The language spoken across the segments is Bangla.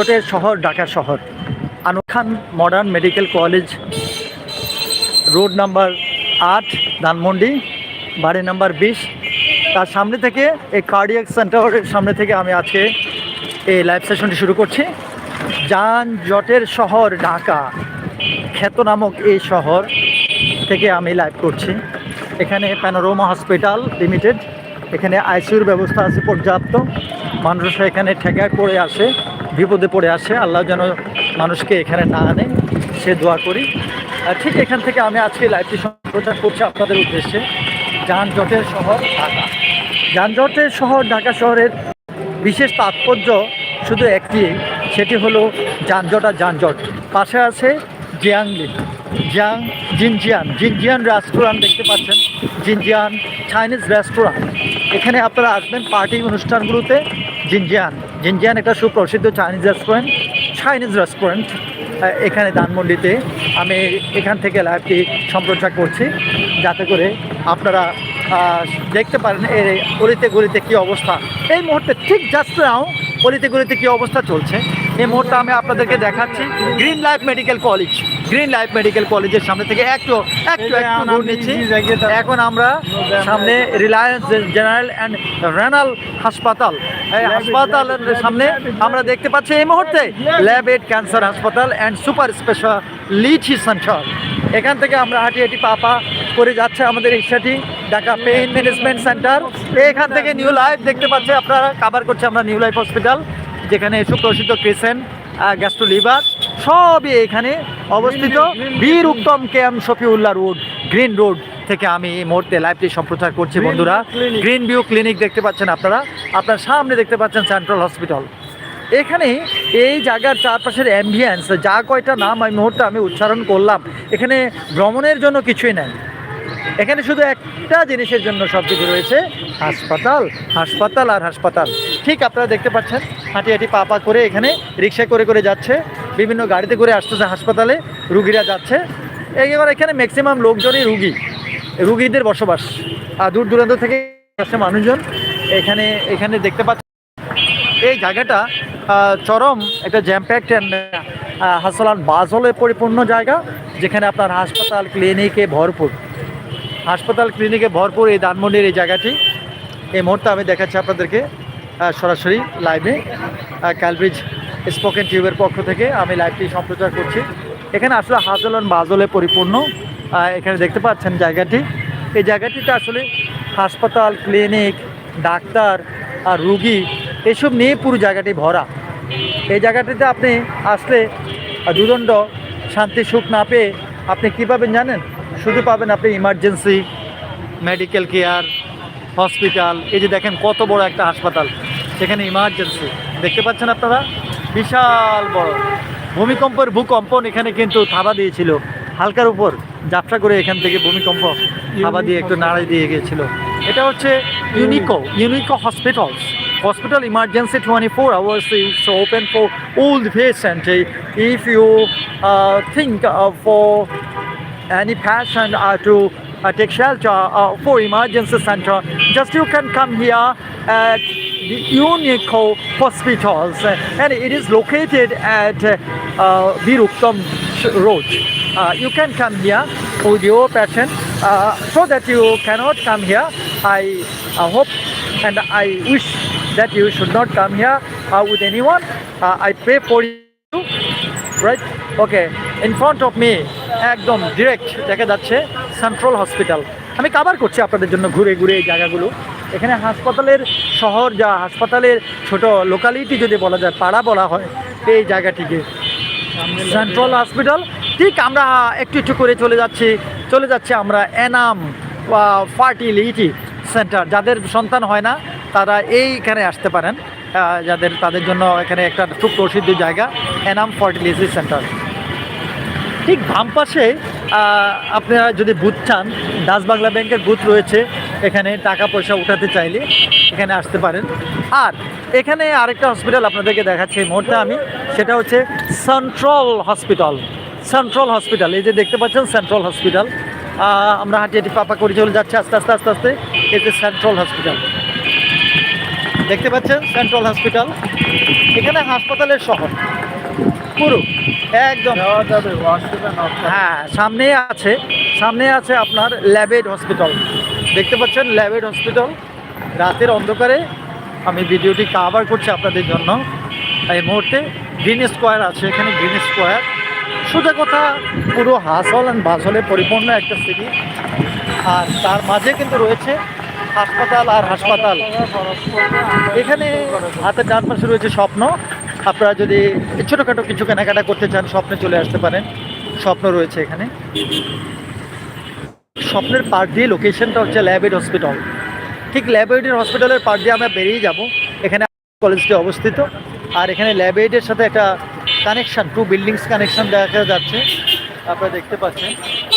যানজটের শহর ঢাকা শহর। Anwar Khan modern medical college, road number আট, ধানমন্ডি, বাড়ি নাম্বার বিশ। তার সামনে থেকে এই কার্ডিয়াক সেন্টারের সামনে থেকে আমি আজকে এই লাইভ সেশনটি শুরু করছি। যানজটের শহর ঢাকা, খ্যাত নামক এই শহর থেকে আমি লাইভ করছি। এখানে প্যানোরোমা হসপিটাল লিমিটেড এখানে আইসিউর ব্যবস্থা আছে পর্যাপ্ত। মানুষ এখানে ঠেকায় পড়ে আসে। বিপদে পড়ে আসে, আল্লাহ যেন মানুষকে এখানে না আনে, সে দোয়া করি। আর ঠিক এখান থেকে আমি আজকে লাইভটি সম্প্রচার করছি আপনাদের উদ্দেশ্যে। যানজটের শহর ঢাকা। যানজটের শহর ঢাকা শহরের বিশেষ তাৎপর্য শুধু একটি, সেটি হলো যানজট আর যানজট। পাশে আছে জিয়াংলি জিয়াং, জিনজিয়ান। জিনজিয়ান রেস্টুরেন্ট দেখতে পাচ্ছেন। জিনজিয়ান চাইনিজ রেস্টুরেন্ট এখানে আপনারা আসবেন পার্টি অনুষ্ঠানগুলোতে জিনজিয়ান। জিনজিয়ান একটা সুপ্রসিদ্ধ চাইনিজ রেস্টুরেন্ট চাইনিজ রেস্টুরেন্ট এখানে ধানমন্ডিতে আমি এখান থেকে লাইভটি সম্প্রচার করছি, যাতে করে আপনারা দেখতে পারেন এর অলিতে গলিতে কী অবস্থা। এই মুহূর্তে ঠিক যাচ্ছে নাও অলিতে গলিতে কী অবস্থা চলছে। এই মুহূর্তে আমি আপনাদেরকে দেখাচ্ছি green life medical college green life medical কলেজের সামনে থেকে একটু একটু একটু দূর নিচ্ছি। এখন আমরা সামনে রিলায়েন্স জেনারেল অ্যান্ড রেনাল হাসপাতাল এই হাসপাতালের সামনে আমরা দেখতে পাচ্ছি এই মুহূর্তে ল্যাব এড ক্যান্সার হাসপাতাল অ্যান্ড সুপার স্পেশালিটি সেন্টার এখান থেকে আমরা হাঁটি হাঁটি পা পা করে যাচ্ছে আমাদের ইচ্ছাটি ঢাকা পেইন ম্যানেজমেন্ট সেন্টার এখান থেকে নিউ লাইফ দেখতে পাচ্ছি আপনারা কাভার করছে আমরা নিউ লাইফ হসপিটাল যেখানে সুপ্রসিদ্ধ ক্রিসেন্ট গ্যাস্ট্রো লিভার সবই এখানে অবস্থিত। Bir Uttom K M Shafiullah road green road থেকে আমি এই মুহূর্তে লাইভটি সম্প্রচার করছি বন্ধুরা। গ্রিন ভিউ ক্লিনিক দেখতে পাচ্ছেন আপনারা। আপনার সামনে দেখতে পাচ্ছেন সেন্ট্রাল হসপিটাল এখানে এই জায়গার চারপাশের অ্যাম্বিয়েন্স যা কয়টা নাম আমি মুহূর্তে আমি উচ্চারণ করলাম এখানে ভ্রমণের জন্য কিছুই নেই। এখানে শুধু একটা জিনিসের জন্য সব কিছু রয়েছে হাসপাতাল। হাসপাতাল আর হাসপাতাল। ঠিক আপনারা দেখতে পাচ্ছেন হাঁটি হাঁটি পা পা করে এখানে রিক্সা করে করে যাচ্ছে, বিভিন্ন গাড়িতে করে আসতেছে হাসপাতালে, রুগীরা যাচ্ছে। এবার এখানে ম্যাক্সিমাম লোকজনই রুগী, রুগীদের বসবাস। আর দূর দূরান্ত থেকে আসছে মানুষজন। এখানে এখানে দেখতে পাচ্ছেন, এই জায়গাটা চরম একটা জ্যাম প্যাক্ট অ্যান্ড হাসলান বাজলে পরিপূর্ণ জায়গা, যেখানে আপনার হাসপাতাল ক্লিনিকে ভরপুর। হাসপাতাল ক্লিনিকে ভরপুর এই ধানমন্ডির এই জায়গাটি। এই মুহূর্তে আমি দেখাচ্ছি আপনাদেরকে। সরাসরি লাইভে ক্যালব্রিজ স্পোকেন টিউবের পক্ষ থেকে আমি লাইভটি সম্প্রচার করছি। এখানে আসলে হাজলান বাজলে পরিপূর্ণ। এখানে দেখতে পাচ্ছেন জায়গাটি। এই জায়গাটিতে আসলে হাসপাতাল ক্লিনিক ডাক্তার আর রুগী, এসব নিয়ে পুরো জায়গাটি ভরা। এই জায়গাটিতে আপনি আসলে দুদণ্ড, শান্তি, সুখ না পেয়ে আপনি কী পাবেন জানেন? শুধু পাবেন আপনি ইমার্জেন্সি মেডিকেল কেয়ার হসপিটাল এই যে দেখেন কত বড় একটা হাসপাতাল। সেখানে ইমার্জেন্সি দেখতে পাচ্ছেন আপনারা? বিশাল বড়। ভূমিকম্পের ভূকম্পন এখানে কিন্তু থাবা দিয়েছিল। হালকার উপর যাত্রা করে এখান থেকে ভূমিকম্প থাবা দিয়ে একটু নাড়াই দিয়ে গিয়েছিল। এটা হচ্ছে Unico Unico hospitals hospital emergency twenty four hours it's open for old patient if you think for any fashion or to textile for emergency centre just you can come here at the Unico hospitals uh, and it is located at uh, uh, Viruktam Road uh, you can come here with your patient uh, so that you cannot come here I uh, hope and I wish that you should not come here uh, with anyone. Uh, I pray for you. Right? Okay. In front of me, একদম ডিরেক্ট দেখা যাচ্ছে সেন্ট্রাল হসপিটাল আমি কাভার করছি আপনাদের জন্য ঘুরে ঘুরে এই জায়গাগুলো এখানে হাসপাতালের শহর যা হাসপাতালের ছোট লোকালিটি যদি বলা যায়, পাড়া বলা হয়, এই জায়গাটিকে। সেন্ট্রাল হসপিটাল ঠিক আমরা একটু একটু করে চলে যাচ্ছি, চলে যাচ্ছে আমরা এনাম ফার্টিলিটি সেন্টার। যাদের সন্তান হয় না, তারা এইখানে আসতে পারেন। যাদের, তাদের জন্য এখানে একটা খুব প্রসিদ্ধ জায়গা, এনাম ফার্টিলিটি সেন্টার। ঠিক বাম পাশে আপনারা যদি বুথ চান ডাচ বাংলা ব্যাংকের বুথ রয়েছে। এখানে টাকা পয়সা উঠাতে চাইলে এখানে আসতে পারেন। আর এখানে আরেকটা হসপিটাল আপনাদেরকে দেখাচ্ছি এই মুহূর্তে আমি সেটা হচ্ছে সেন্ট্রাল হসপিটাল সেন্ট্রাল হসপিটাল এই যে দেখতে পাচ্ছেন সেন্ট্রাল হসপিটাল আমরা হাঁটি হাঁটি পাপা করে চলে যাচ্ছি আস্তে আস্তে আস্তে আস্তে। এই যে সেন্ট্রাল হসপিটাল দেখতে পাচ্ছেন সেন্ট্রাল হসপিটাল এখানে হাসপাতালের শহর। পুরো একদম। হ্যাঁ সামনে আছে সামনে আছে আপনার ল্যাবেড হসপিটাল দেখতে পাচ্ছেন ল্যাবেড হসপিটাল। রাতের অন্ধকারে আমি ভিডিওটি কাভার করছি আপনাদের জন্য। এই মুহূর্তে গ্রিন স্কোয়ার আছে, এখানে গ্রিন স্কোয়ার। সোজা কথা, পুরো হাসল অ্যান্ড বাসলে পরিপূর্ণ একটা সিটি আর তার মাঝে কিন্তু রয়েছে হাসপাতাল আর হাসপাতাল। এখানে হাতের ডান পাশে রয়েছে স্বপ্ন। আপনারা যদি ছোটোখাটো কিছু কেনাকাটা করতে চান, স্বপ্নে চলে আসতে পারেন। স্বপ্ন রয়েছে এখানে। স্বপ্নের পার্ট দিয়ে লোকেশনটা হচ্ছে ল্যাবেড হসপিটাল ঠিক ল্যাবেডের হসপিটালের পার্ট দিয়ে আমরা বেরিয়ে যাব। এখানে কলেজটি অবস্থিত। আর এখানে ল্যাবেডের সাথে একটা কানেকশন টু বিল্ডিংস কানেকশন দেখা যাচ্ছে। আপনারা দেখতে পাচ্ছেন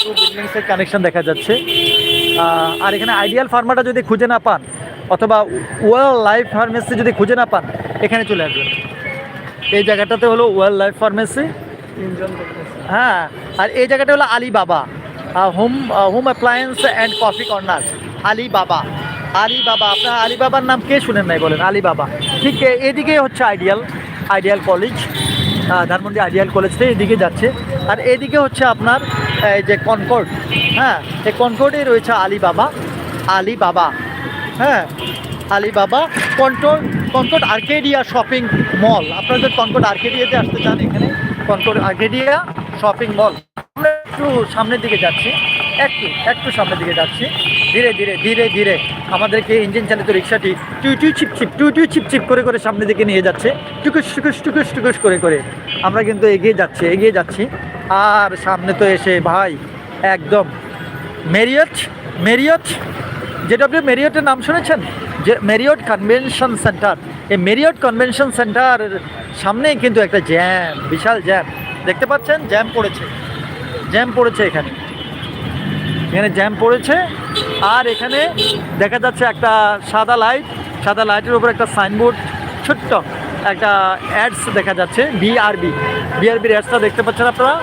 টু বিল্ডিংসের কানেকশন দেখা যাচ্ছে। আর এখানে আইডিয়াল ফার্মাটা যদি খুঁজে না পান অথবা ওয়েল লাইফ ফার্মেসি যদি খুঁজে না পান এখানে চলে আসবেন। এই জায়গাটাতে হলো ওয়েল লাইফ ফার্মেসি হ্যাঁ আর এই জায়গাটা হলো Alibaba home home appliance and coffee corner Alibaba. Alibaba, আপনার আলিবাবার নাম কে শুনেন নাই বলেন? আলিবাবা। ঠিক, এ- এদিকে হচ্ছে ideal ideal college Dhanmondi ideal কলেজটা এদিকে যাচ্ছে। আর এদিকে হচ্ছে আপনার যে কনকর্ড হ্যাঁ এই কনকর্ডে রয়েছে আলিবাবা। আলিবাবা হ্যাঁ Alibaba control Concord Arcadia shopping mall আপনারা যদি কনকর্ড আর্কেডিয়াতে আসতে চান এখানে কনকর্ড আর্কেডিয়া শপিং মল একটু সামনের দিকে যাচ্ছি। একটু একটু সামনের দিকে যাচ্ছি। ধীরে ধীরে ধীরে ধীরে। আমাদেরকে ইঞ্জিন চালিত রিক্সাটি টুই টুই চিপ চিপ টুই টুই চিপ চিপ করে করে সামনের দিকে নিয়ে যাচ্ছে। টুকুস টুকুস টুকুস টুকুস করে করে। আমরা কিন্তু এগিয়ে যাচ্ছি এগিয়ে যাচ্ছি। আর সামনে তো এসে ভাই, একদম মেরিয়ট মেরিয়ট। জেডব্লিউ মেরিয়টের নাম শুনেছেন? যে মেরিয়ট কনভেনশন সেন্টার। এই মেরিয়ট কনভেনশন সেন্টার সামনেই কিন্তু একটা জ্যাম, বিশাল জ্যাম। দেখতে পাচ্ছেন? জ্যাম পড়েছে। জ্যাম পড়েছে এখানে। এখানে জ্যাম পড়েছে। আর এখানে দেখা যাচ্ছে একটা সাদা লাইট সাদা লাইটের উপর একটা সাইনবোর্ড ছোট্ট একটা অ্যাডস দেখা যাচ্ছে বিআরবি বিআরবির অ্যাডসটা দেখতে পাচ্ছেন আপনারা?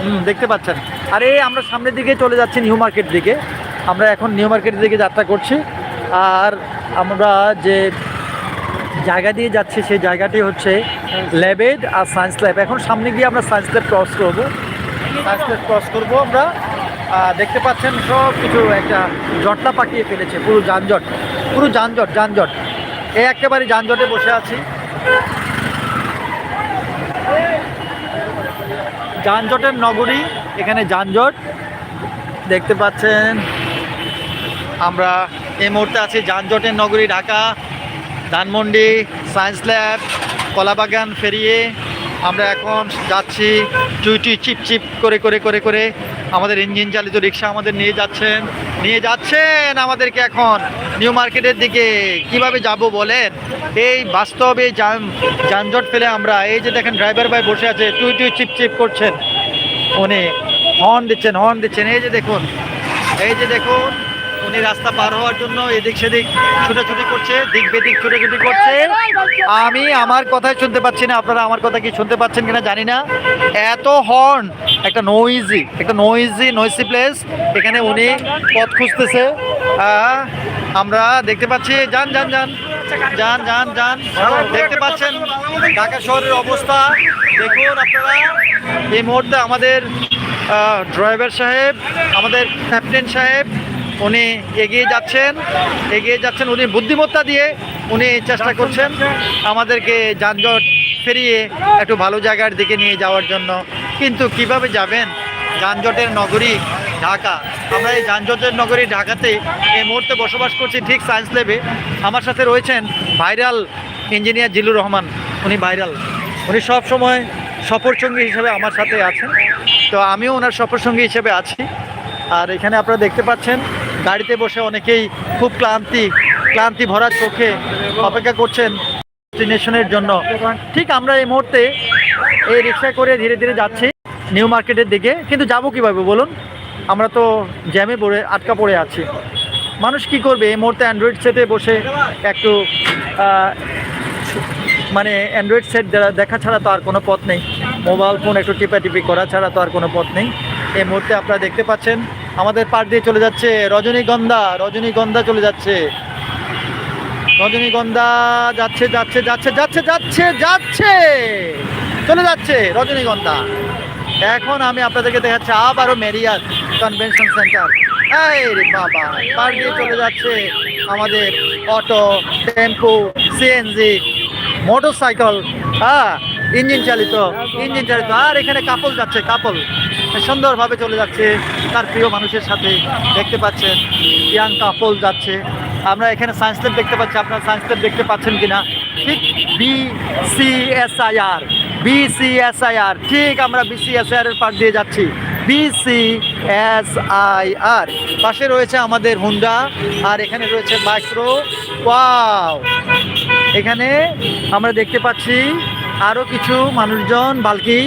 হুম, দেখতে পাচ্ছেন। আর এই আমরা সামনের দিকে চলে যাচ্ছি নিউ মার্কেট দিকে। আমরা এখন নিউ মার্কেটের দিকে যাত্রা করছি। আর আমরা যে জায়গা দিয়ে যাচ্ছি, সেই জায়গাটি হচ্ছে ল্যাবেড আর সায়েন্স ল্যাব এখন সামনে গিয়ে আমরা সায়েন্স ল্যাব ক্রস করব। ল্যাব ক্রস করব আমরা। দেখতে পাচ্ছেন সব কিছু একটা জটলা পাকিয়ে ফেলেছে, পুরো যানজট পুরো যানজট যানজট। এই একেবারে যানজটে বসে আছি। যানজটের নগরী, এখানে যানজট। দেখতে পাচ্ছেন, আমরা এই মুহূর্তে আছি যানজটের নগরী, ঢাকা, ধানমন্ডি, সায়েন্স ল্যাব, কলাবাগান ফেরিয়ে আমরা এখন যাচ্ছি টুই চিপ চিপ করে করে করে করে। আমাদের ইঞ্জিন চালিত রিক্সা আমাদের নিয়ে যাচ্ছেন। নিয়ে যাচ্ছেন আমাদেরকে এখন নিউ মার্কেটের দিকে। কীভাবে যাব বলেন? এই বাস্তবে যান, যানজট ফেলে আমরা এই যে দেখেন ড্রাইভার ভাই বসে আছে টুই টুই চিপ চিপ করছেন। উনি হর্ন দিচ্ছেন হর্ন দিচ্ছেন। এই যে দেখুন, এই যে দেখুন। উনি রাস্তা পার হওয়ার জন্য এদিক সেদিক ছুটাছুটি করছে, দিক বেদিক ছুটাছুটি করছে। আমি আমার কথাই শুনতে পাচ্ছি না, আপনারা আমার কথা কি শুনতে পাচ্ছেন কিনা জানি না। এত হর্ন একটা নইজি একটা নইজি নইসি প্লেস এখানে উনি পথ খুঁজতেছে। আমরা দেখতে পাচ্ছি, যান যান যান যান যান যান, দেখতে পাচ্ছেন ঢাকা শহরের অবস্থা। দেখুন আপনারা, এই মুহূর্তে আমাদের ড্রাইভার সাহেব, আমাদের ক্যাপ্টেন সাহেব উনি এগিয়ে যাচ্ছেন এগিয়ে যাচ্ছেন। উনি বুদ্ধিমত্তা দিয়ে উনি চেষ্টা করছেন আমাদেরকে যানজট ফেরিয়ে একটু ভালো জায়গার দিকে নিয়ে যাওয়ার জন্য। কিন্তু কীভাবে যাবেন? যানজটের নগরী ঢাকা। আমরা এই যানজটের নগরী ঢাকাতে এই মুহূর্তে বসবাস করছি ঠিক সায়েন্স ল্যাবে আমার সাথে রয়েছেন ভাইরাল ইঞ্জিনিয়ার জিলুর রহমান। উনি ভাইরাল। উনি সব সময় সফরসঙ্গী হিসেবে আমার সাথে আছেন। তো আমিও ওনার সফরসঙ্গী হিসেবে আছি। আর এখানে আপনারা দেখতে পাচ্ছেন গাড়িতে বসে অনেকেই খুব ক্লান্তি ক্লান্তি ভরা চোখে অপেক্ষা করছেন ডেস্টিনেশনের জন্য। ঠিক আমরা এই মুহূর্তে এই রিক্সা করে ধীরে ধীরে যাচ্ছি নিউ মার্কেটের দিকে। কিন্তু যাব কীভাবে বলুন? আমরা তো জ্যামে পড়ে, আটকা পড়ে আছি। মানুষ কি করবে? এই মুহূর্তে অ্যান্ড্রয়েড সেটে বসে একটু মানে অ্যান্ড্রয়েড সেট দেখা ছাড়া তো আর কোনো পথ নেই। মোবাইল ফোন একটু টিপা টিপি করা ছাড়া তো আর কোনো পথ নেই। এই মুহূর্তে আপনারা দেখতে পাচ্ছেন আমাদের পার দিয়ে চলে যাচ্ছে রজনীগন্ধা রজনীগন্ধা চলে যাচ্ছে। রজনীগন্ধা যাচ্ছে যাচ্ছে যাচ্ছে যাচ্ছে যাচ্ছে যাচ্ছে। চলে যাচ্ছে রজনীগন্ধা। এখন আমি আপনাদেরকে দেখাচ্ছি আবারও মেরিয়ার কনভেনশন সেন্টার। পার দিয়ে চলে যাচ্ছে আমাদের auto, tempo, CNG motorcycle হ্যাঁ। ইঞ্জিন চালিত ইঞ্জিন চালিত। আর এখানে কাপল যাচ্ছে, কাপল। সুন্দরভাবে চলে যাচ্ছে তার প্রিয় মানুষের সাথে। দেখতে পাচ্ছেন, ইয়াং কাপল যাচ্ছে। আমরা এখানে সায়েন্স ল্যাব দেখতে পাচ্ছি, আপনারা সায়েন্স ল্যাব দেখতে পাচ্ছেন কিনা? ঠিক B C S I R BCSIR ঠিক আমরা বিসিএসআইআর এর পাশ দিয়ে যাচ্ছি। বিসিএসআইআর পাশে রয়েছে আমাদের হুন্ডা আর এখানে রয়েছে মাইক্রো ওয়াও এখানে আমরা দেখতে পাচ্ছি আরও কিছু মানুষজন বালকি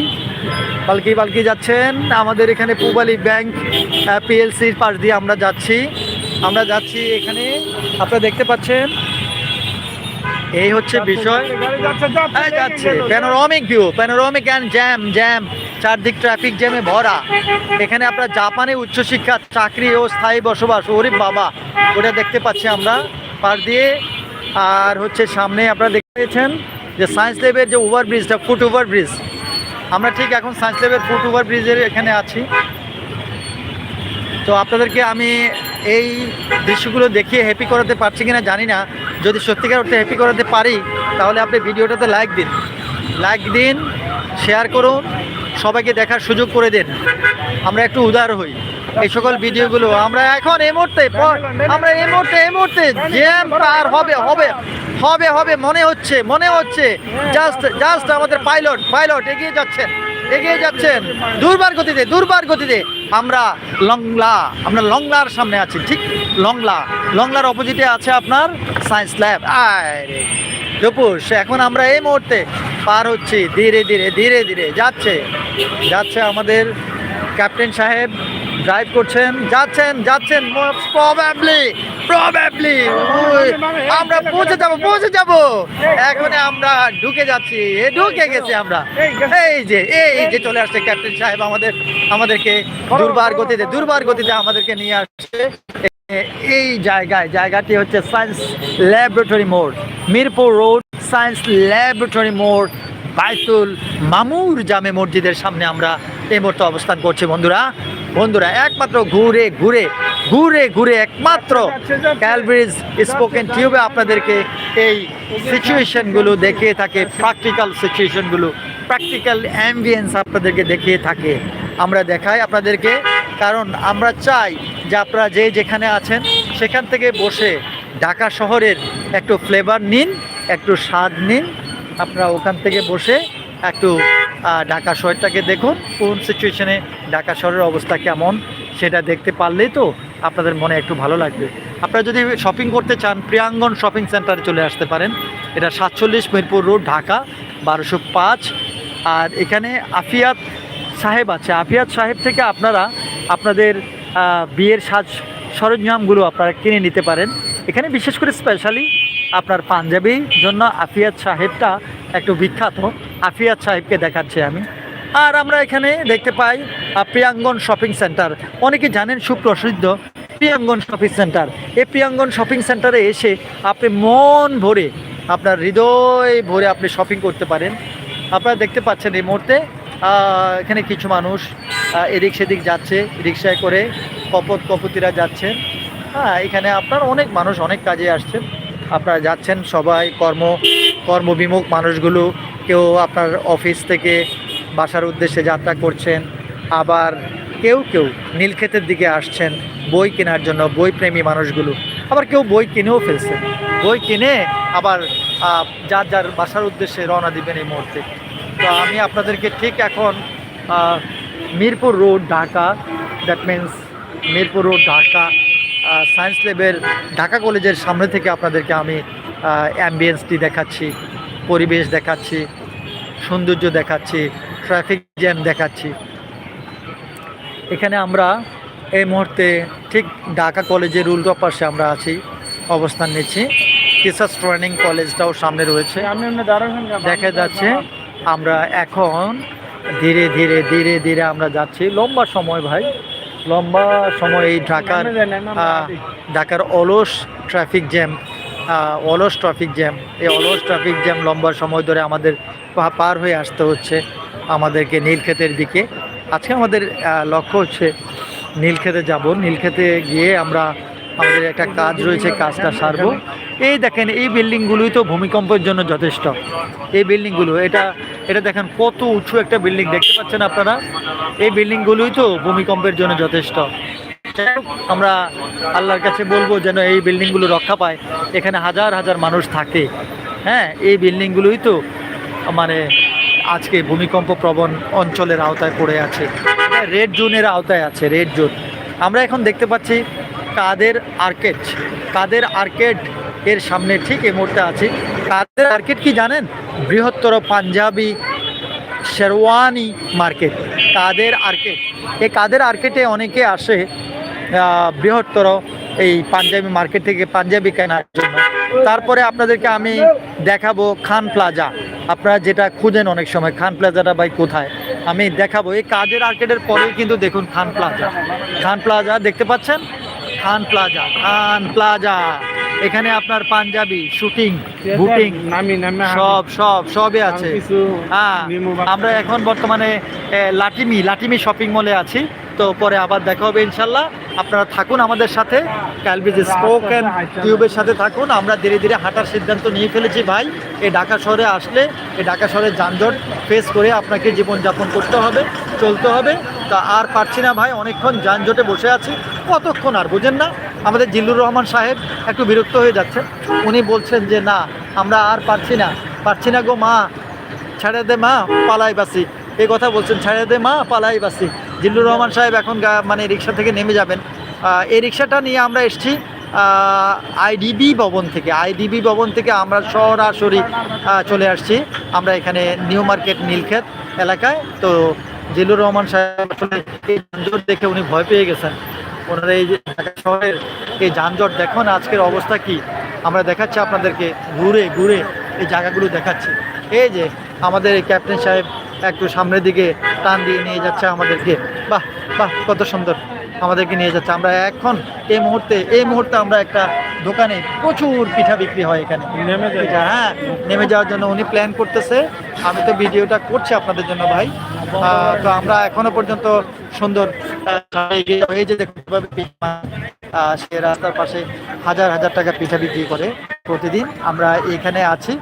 বালকি বালকি যাচ্ছেন। আমাদের এখানে পুবালি ব্যাংক পিএলসির পাশ দিয়ে আমরা যাচ্ছি। আমরা যাচ্ছি এখানে। আপনারা দেখতে পাচ্ছেন? এই হচ্ছে বিষয়। যাচ্ছে panoramic view panoramic and jam jam চারদিক ট্রাফিক জ্যামে ভরা। এখানে আপনার জাপানে উচ্চশিক্ষা চাকরি ও স্থায়ী বসবাস। ওরে বাবা ওটা দেখতে পাচ্ছি আমরা। পার দিয়ে। আর হচ্ছে সামনে আপনারা দেখতে পেয়েছেন যে সায়েন্স ল্যাবের যে ওভার ব্রিজটা ফুট ওভার ব্রিজ আমরা ঠিক এখন সায়েন্স ল্যাবের ফুট ওভার ব্রিজের এখানে আছি। তো আপনাদেরকে আমি এই দৃশ্যগুলো দেখিয়ে হ্যাপি করাতে পারছি কিনা জানি না। যদি সত্যিকার অর্থে হ্যাপি করাতে পারি তাহলে আপনি ভিডিওটাতে লাইক দিন। লাইক দিন শেয়ার করুন সবাইকে দেখার সুযোগ করে দিন। আমরা একটু উদার হই। এই সকল ভিডিওগুলো আমরা এখন এই মুহূর্তে আমরা এই মুহূর্তে এই মুহূর্তে জ্যাম পার হবে হবে। হবে হবে, মনে হচ্ছে মনে হচ্ছে। জাস্ট জাস্ট আমাদের পাইলট পাইলট এগিয়ে যাচ্ছেন এগিয়ে যাচ্ছেন। দুর্বার গতিতে দুর্বার গতিতে আমরা লংলা, আমরা লংলার সামনে আছি, ঠিক লংলা। লংলার অপোজিটে আছে আপনার সায়েন্স ল্যাব আরে দুপুস এখন আমরা এই মুহূর্তে পার হচ্ছি। ধীরে ধীরে ধীরে ধীরে, যাচ্ছে যাচ্ছে আমাদের ক্যাপ্টেন সাহেব। ড্রাইভ করছেন, যাচ্ছেন যাচ্ছেন প্রবাবলি প্রবাবলি আমরা পৌঁছে যাব পৌঁছে যাব। এখন আমরা ঢুকে যাচ্ছি। এ ঢুকে গেছি আমরা। এই যে এই যে চলে আসছে ক্যাপ্টেন সাহেব আমাদের আমাদেরকে দুর্বার গতিতে দুর্বার গতিতে আমাদেরকে নিয়ে আসছে। এই জায়গায় জায়গাটি হচ্ছে সায়েন্স ল্যাবরেটরি মোড়। মিরপুর রোড সায়েন্স ল্যাবরেটরি মোড় বাইতুল মামুর জামে মসজিদের সামনে আমরা এই মুহূর্তে অবস্থান করছি বন্ধুরা। বন্ধুরা, একমাত্র ঘুরে ঘুরে ঘুরে ঘুরে একমাত্র ক্যালব্রিজ স্পোকেন টিউবে আপনাদেরকে এই সিচুয়েশনগুলো দেখিয়ে থাকে প্র্যাকটিক্যাল সিচুয়েশনগুলো প্র্যাকটিক্যাল অ্যাম্বিয়েন্স আপনাদেরকে দেখিয়ে থাকে। আমরা দেখাই আপনাদেরকে, কারণ আমরা চাই যে আপনারা যে যেখানে আছেন, সেখান থেকে বসে ঢাকা শহরের একটু ফ্লেভার নিন, একটু স্বাদ নিন, আপনারা ওখান থেকে বসে একটু ঢাকা শহরটাকে দেখুন, কোন সিচুয়েশনে ঢাকা শহরের অবস্থা কেমন, সেটা দেখতে পারলেই তো আপনাদের মনে একটু ভালো লাগবে। আপনারা যদি শপিং করতে চান, প্রিয়াঙ্গন শপিং সেন্টারে চলে আসতে পারেন। এটা সাতচল্লিশ মিরপুর রোড ঢাকা, বারোশো পাঁচ। আর এখানে আফিয়াত সাহেব আছে। আফিয়াত সাহেব থেকে আপনারা আপনাদের বিয়ের সাজ সরঞ্জামগুলো আপনারা কিনে নিতে পারেন। এখানে বিশেষ করে স্পেশালি আপনার পাঞ্জাবির জন্য আফিয়াত সাহেবটা একটু বিখ্যাত। আফিয়াত সাহেবকে দেখাচ্ছি আমি। আর আমরা এখানে দেখতে পাই প্রিয়াঙ্গন শপিং সেন্টার। অনেকে জানেন সুপ্রসিদ্ধ প্রিয়াঙ্গন শপিং সেন্টার। এই প্রিয়াঙ্গন শপিং সেন্টারে এসে আপনি মন ভরে, আপনার হৃদয় ভরে আপনি শপিং করতে পারেন। আপনারা দেখতে পাচ্ছেন এই মুহূর্তে এখানে কিছু মানুষ এদিক সেদিক যাচ্ছে, রিক্সায় করে কপত কপতিরা যাচ্ছেন। হ্যাঁ এখানে আপনার অনেক মানুষ অনেক কাজে আসছেন। আপনারা যাচ্ছেন, সবাই কর্ম, কর্মবিমুখ মানুষগুলো, কেউ আপনার অফিস থেকে বাসার উদ্দেশ্যে যাত্রা করছেন, আবার কেউ কেউ নীলক্ষেতের দিকে আসছেন, বই কেনার জন্য বই প্রেমী মানুষগুলো। আবার কেউ বই কিনেও ফেলছেন। বই কিনে আবার যার যার বাসার উদ্দেশ্যে রওনা দিবেন এই মুহূর্তে। তো আমি আপনাদেরকে ঠিক এখন Mirpur road, Dhaka that means Mirpur road, Dhaka science ল্যাবের ঢাকা কলেজের সামনে থেকে আপনাদেরকে আমি অ্যাম্বিয়েন্সটি দেখাচ্ছি, পরিবেশ দেখাচ্ছি, সৌন্দর্য দেখাচ্ছি ট্রাফিক জ্যাম দেখাচ্ছি। এখানে আমরা এই মুহূর্তে ঠিক ঢাকা কলেজের উল্টো পাশে আমরা আছি, অবস্থান নিচ্ছি। টিচার্স ট্রেনিং কলেজটাও সামনে রয়েছে। দেখা যাচ্ছে আমরা এখন ধীরে ধীরে ধীরে ধীরে আমরা যাচ্ছি। লম্বা সময় ভাই। লম্বা সময় এই ঢাকার ঢাকার অলস ট্রাফিক জ্যাম অলস ট্রাফিক জ্যাম এই অলস ট্রাফিক জ্যাম লম্বা সময় ধরে আমাদের পার হয়ে আসতে হচ্ছে আমাদেরকে নীলক্ষেতের দিকে। আজকে আমাদের লক্ষ্য হচ্ছে নীলক্ষেতে যাব। নীলক্ষেতে গিয়ে আমরা আমাদের একটা কাজ রয়েছে, কাজটা সারবো। এই দেখেন, এই বিল্ডিংগুলোই তো ভূমিকম্পের জন্য যথেষ্ট। এই বিল্ডিংগুলো, এটা এটা দেখেন কত উঁচু একটা বিল্ডিং, দেখতে পাচ্ছেন আপনারা? এই বিল্ডিংগুলোই তো ভূমিকম্পের জন্য যথেষ্ট। আমরা আল্লাহর কাছে বলব যেন এই বিল্ডিংগুলো রক্ষা পায়। এখানে হাজার হাজার মানুষ থাকে। হ্যাঁ এই বিল্ডিংগুলোই তো মানে আজকে ভূমিকম্প প্রবণ অঞ্চলের আওতায় পড়ে আছে। রেড জোনের আওতায় আছে, রেড জোন। আমরা এখন দেখতে পাচ্ছি কাদের আর্কেট কাদের আর্কেট এর সামনে ঠিক এই মুহূর্তে আছি। কাদের আর্কেট কি জানেন? বৃহত্তর পাঞ্জাবি শেরওয়ানি মার্কেট কাদের আর্কেট এই কাদের আর্কেটে অনেকে আসে বৃহত্তর এই পাঞ্জাবি মার্কেট থেকে পাঞ্জাবি কেনার জন্য। তারপরে আপনাদেরকে আমি দেখাবো খান প্লাজা আপনারা যেটা খুঁজেন অনেক সময়, খান প্লাজাটা ভাই কোথায়? আমি দেখাবো। এই কাদের আর্কেটের পরেই কিন্তু দেখুন খান প্লাজা খান প্লাজা দেখতে পাচ্ছেন? খান প্লাজা খান প্লাজা এখানে আপনার পাঞ্জাবি শুটিং বুটিং নামি নামি সব সব সবই আছে। হ্যাঁ আমরা এখন বর্তমানে এ, লাটিমি লাটিমি শপিং মলে আছি। তো পরে আবার দেখা হবে ইনশাল্লাহ আপনারা থাকুন আমাদের সাথে। ক্যালবিজ স্পোকেন টিউবের সাথে থাকুন। আমরা ধীরে ধীরে হাঁটার সিদ্ধান্ত নিয়ে ফেলেছি ভাই। এই ঢাকা শহরে আসলে এই ঢাকা শহরে যানজট ফেস করে আপনাকে জীবনযাপন করতে হবে চলতে হবে। তা আর পারছি না ভাই অনেকক্ষণ যানজটে বসে আছি। কতক্ষণ আর বুঝেন না? আমাদের জিল্লুর রহমান সাহেব একটু বিরক্ত হয়ে যাচ্ছে। উনি বলছেন যে, না, আমরা আর পারছি না। পারছি না গো মা। ছেড়ে দে মা, পালাই বাসি। এই কথা বলছেন, ছেড়ে দে মা, পালাই বাসি। জিল্লুর রহমান সাহেব এখন মানে রিক্সা থেকে নেমে যাবেন। এই রিক্সাটা নিয়ে আমরা এসেছি আইডিবি ভবন থেকে। আইডিবি ভবন থেকে আমরা সরাসরি চলে আসছি। আমরা এখানে নিউ মার্কেট নীলক্ষেত এলাকায়। তো জিল্লুর রহমান সাহেব আসলে এই দেখে উনি ভয় পেয়ে গেছেন। ওনার এই যে ঢাকা শহরের এই যানজট, দেখুন আজকের অবস্থা কি। আমরা দেখাচ্ছি আপনাদেরকে ঘুরে ঘুরে এই জায়গাগুলো দেখাচ্ছি। এই যে আমাদের এই ক্যাপ্টেন সাহেব একটু সামনের দিকে টান দিয়ে নিয়ে যাচ্ছে আমাদেরকে। বাহ বাহ, কত সুন্দর। আমাদেরকে নিয়ে যাচ্ছে। আমরা এখন এই মুহূর্তে এই মুহূর্তে আমরা একটা দোকানে প্রচুর পিঠা বিক্রি হয় এখানে। নেমে। পিঠা, হ্যাঁ নেমে যাওয়ার জন্য উনি প্ল্যান করতেছে। আমি তো ভিডিওটা করছি আপনাদের জন্য ভাই। তো আমরা এখনও পর্যন্ত সুন্দর এই যে সে রাস্তার পাশে হাজার হাজার টাকা পিঠা বিক্রি করে প্রতিদিন। আমরা এখানে আছি।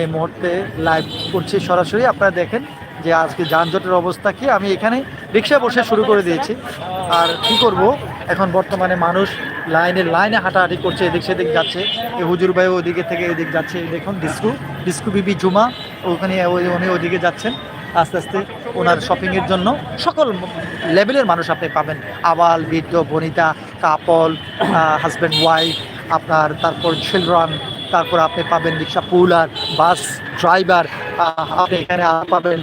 এই মুহূর্তে লাইভ করছি সরাসরি। আপনারা দেখেন যে আজকে যানজটের অবস্থা কি, আমি এখানে রিক্সা বসে শুরু করে দিয়েছি। আর কি করব, এখন বর্তমানে মানুষ লাইনে লাইনে হাঁটাহাঁটি করছে, এদিক সেদিক যাচ্ছে। এই হুজুর ভাই ওদিকে থেকে এদিক যাচ্ছে দেখুন ডিস্কু ডিস্কু বিবি জুমা, ওখানে উনি ওদিকে যাচ্ছেন। আস্তে আস্তে ওনার শপিংয়ের জন্য সকল লেভেলের মানুষ আপনি পাবেন। আবাল, বৃদ্ধ, বনিতা কাপল হাজব্যান্ড ওয়াইফ আপনার তারপর চিলড্রান তারপর আপনি পাবেন রিক্সা পুলার বাস ড্রাইভার আপনি এখানে পাবেন।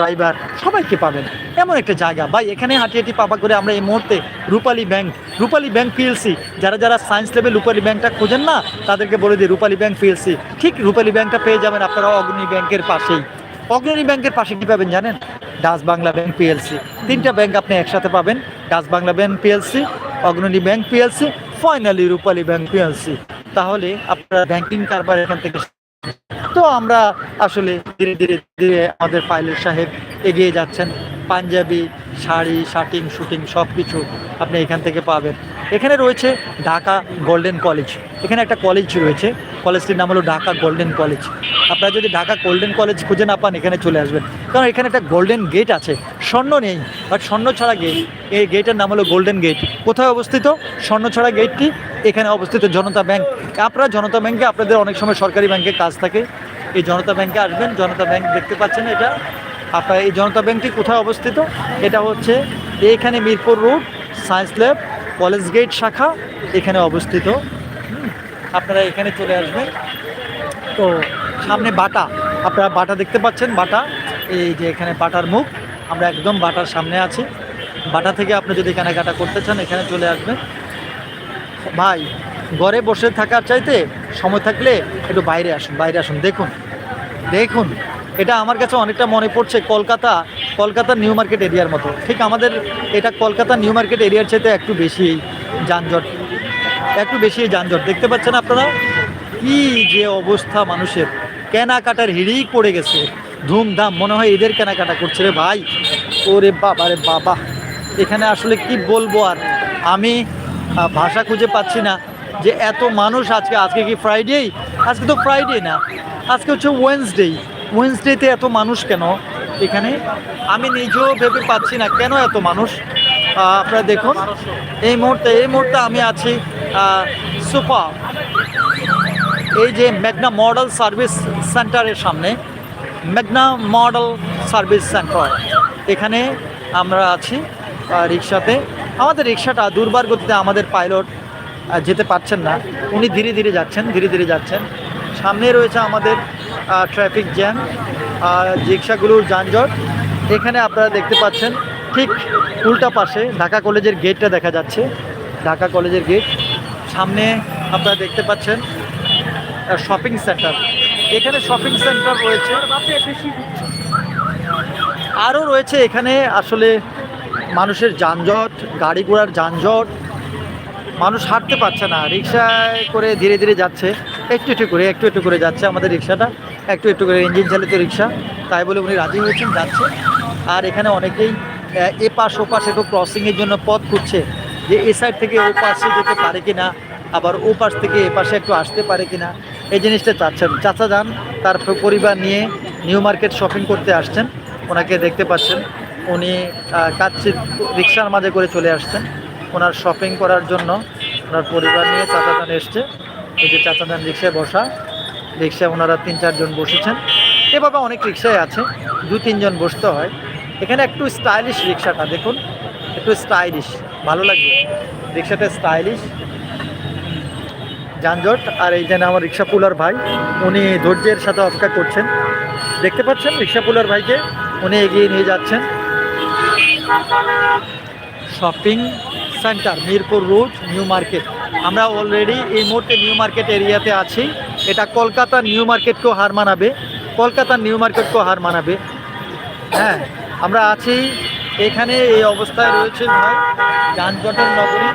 ড্রাইভার সবাইকে পাবেন। এমন একটা জায়গা। ভাই এখানে হাঁটি হাঁটি পাপা করে আমরা এই মুহূর্তে Rupali bank Rupali bank PLC যারা যারা সায়েন্স লেভেল রূপালী ব্যাংকটা খোঁজেন না, তাদেরকে বলে দিই রূপালী ব্যাংক পিএলসি ঠিক রূপালী ব্যাংকটা পেয়ে যাবেন আপনারা অগ্নি ব্যাংকের পাশেই। অগ্রণী ব্যাংকের পাশে কি পাবেন জানেন? ডাচ বাংলা ব্যাংক পিএলসি তিনটা ব্যাংক আপনি একসাথে পাবেন। Dutch Bangla bank PLC Agrani bank PLC finally Rupali bank PLC তাহলে আপনারা ব্যাংকিং কারবার এখান থেকে তো আমরা আসলে ধীরে ধীরে ধীরে আমাদের পাইলট সাহেব এগিয়ে যাচ্ছেন। পাঞ্জাবি, শাড়ি শার্টিং শুটিং সব কিছু আপনি এখান থেকে পাবেন। এখানে রয়েছে ঢাকা গোল্ডেন কলেজ এখানে একটা কলেজ রয়েছে। কলেজটির নাম হলো ঢাকা গোল্ডেন কলেজ আপনারা যদি ঢাকা গোল্ডেন কলেজ খুঁজে না পান, এখানে চলে আসবেন। কারণ এখানে একটা গোল্ডেন গেট আছে। স্বর্ণ নেই। বাট স্বর্ণ ছাড়া গেট এই গেটের নাম হলো গোল্ডেন গেট কোথায় অবস্থিত? স্বর্ণ ছাড়া গেটটি এখানে অবস্থিত জনতা ব্যাংক। আপনারা জনতা ব্যাংকে, আপনাদের অনেক সময় সরকারি ব্যাংকে কাজ থাকে। এই জনতা ব্যাংকে আসবেন। জনতা ব্যাংক দেখতে পাচ্ছেন এটা। আপনার এই জনতা ব্যাংকটি কোথায় অবস্থিত? এটা হচ্ছে এইখানে Mirpur road, science lab, college gate শাখা এখানে অবস্থিত। আপনারা এখানে চলে আসবেন। তো সামনে বাটা, আপনারা বাটা দেখতে পাচ্ছেন, বাটা। এই যে এখানে বাটার মুখ, আমরা একদম বাটার সামনে আছি। বাটা থেকে আপনি যদি কেনাকাটা করতে চান, এখানে চলে আসবেন। ভাই, ঘরে বসে থাকার চাইতে সময় থাকলে একটু বাইরে আসুন বাইরে আসুন, দেখুন। দেখুন। এটা আমার কাছে অনেকটা মনে পড়ছে কলকাতা, কলকাতার নিউ মার্কেট এরিয়ার মতো। ঠিক আমাদের এটা কলকাতা নিউ মার্কেট এরিয়ার চাইতে একটু বেশি যানজট, একটু বেশি যানজট। দেখতে পাচ্ছেন আপনারা? কি যে অবস্থা মানুষের। কেনাকাটার হিড়িক পড়ে গেছে। ধুমধাম, মনে হয় এদের কেনাকাটা করছে রে ভাই। ওরে বাবা রে বাবা। এখানে আসলে কি বলব আর? আমি ভাষা খুঁজে পাচ্ছি না যে এত মানুষ আজকে আজকে কি ফ্রাইডে আজকে তো ফ্রাইডে না। আজকে হচ্ছে ওয়েন্সডে ওয়েন্সডেতে এত মানুষ কেন? এখানে আমি নিজেও ভেবে পাচ্ছি না কেন এত মানুষ। আপনারা দেখুন, এই মুহূর্তে এই মুহূর্তে আমি আছি সুপার এই যে মেঘনা মডেল সার্ভিস সেন্টারের সামনে, মেঘনা মডেল সার্ভিস সেন্টার। এখানে আমরা আছি রিক্সাতে। আমাদের রিক্সাটা দুর্বার গতিতে আমাদের পাইলট যেতে পারছেন না। উনি ধীরে ধীরে যাচ্ছেন, ধীরে ধীরে যাচ্ছেন। সামনে রয়েছে আমাদের ট্রাফিক জ্যাম আর রিক্সাগুলোর যানজট। এখানে আপনারা দেখতে পাচ্ছেন, ঠিক উল্টা পাশে ঢাকা কলেজের গেটটা দেখা যাচ্ছে। ঢাকা কলেজের গেট সামনে আপনারা দেখতে পাচ্ছেন শপিং সেন্টার এখানে শপিং সেন্টার রয়েছে। আরও রয়েছে এখানে আসলে মানুষের যানজট, গাড়ি ঘোড়ার যানজট। মানুষ হাঁটতে পারছে না রিক্সায় করে ধীরে ধীরে যাচ্ছে। একটু একটু করে, একটু একটু করে যাচ্ছে আমাদের রিক্সাটা, একটু একটু করে ইঞ্জিন চালিত রিক্সা। তাই বলে উনি রাজি হয়েছেন, যাচ্ছে। আর এখানে অনেকেই এপাশ ওপাশ একটু ক্রসিংয়ের জন্য পথ খুঁজছে যে এ সাইড থেকে ও পাশে যেতে পারে কি না আবার ও পাশ থেকে এ পাশে একটু আসতে পারে কি না এই জিনিসটা চাচ্ছেন। চাচা যান, তার পরিবার নিয়ে নিউ মার্কেট শপিং করতে আসছেন। ওনাকে দেখতে পাচ্ছেন। উনি কাচ্চি রিক্সার মাঝে করে চলে আসছেন। ওনার শপিং করার জন্য ওনার পরিবার নিয়ে চাচা যান এসছে। এই যে চাচা যান রিক্সায় বসা, রিক্সায় ওনারা তিন, চারজন বসেছেন। এভাবে অনেক রিক্সায় আছে, দু, তিনজন বসতে হয়। এখানে একটু স্টাইলিশ রিক্সাটা, দেখুন, একটু স্টাইলিশ ভালো লাগবে। রিক্সাটা স্টাইলিশ যানজট, আর এই যেন আমার রিক্সা পুলার ভাই, উনি ধৈর্যের সাথে অপেক্ষা করছেন। দেখতে পাচ্ছেন রিক্সা পুলার ভাইকে, উনি এগিয়ে নিয়ে যাচ্ছেন। Shopping centre Mirpur road new market. আমরা অলরেডি এই মুহূর্তে নিউ মার্কেট এরিয়াতে আছি। এটা কলকাতা নিউ মার্কেটকেও হার মানাবে। কলকাতা নিউ মার্কেটকেও হার মানাবে। হ্যাঁ আমরা আছি এখানে এই অবস্থায় রয়েছে ভাই যানজটের নগরী।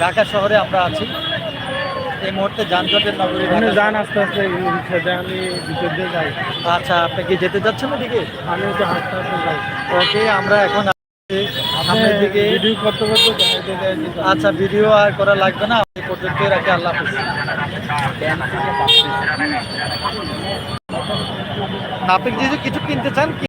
ঢাকা শহরে আমরা আছি। এই মুহূর্তে যানজটের নগরী আপনি যান আস্তে আস্তে আমি ভিতর দিয়ে যাই। আচ্ছা আপনি কি যেতে যাচ্ছেন ওদিকে আমি তো হাসতে হাসতে যাই। ওকে আমরা এখন আচ্ছা ভিডিও আর করা লাগবে না। আপনি পর্যন্ত রাখি আল্লাহ আপনি যদি কিছু কিনতে চান?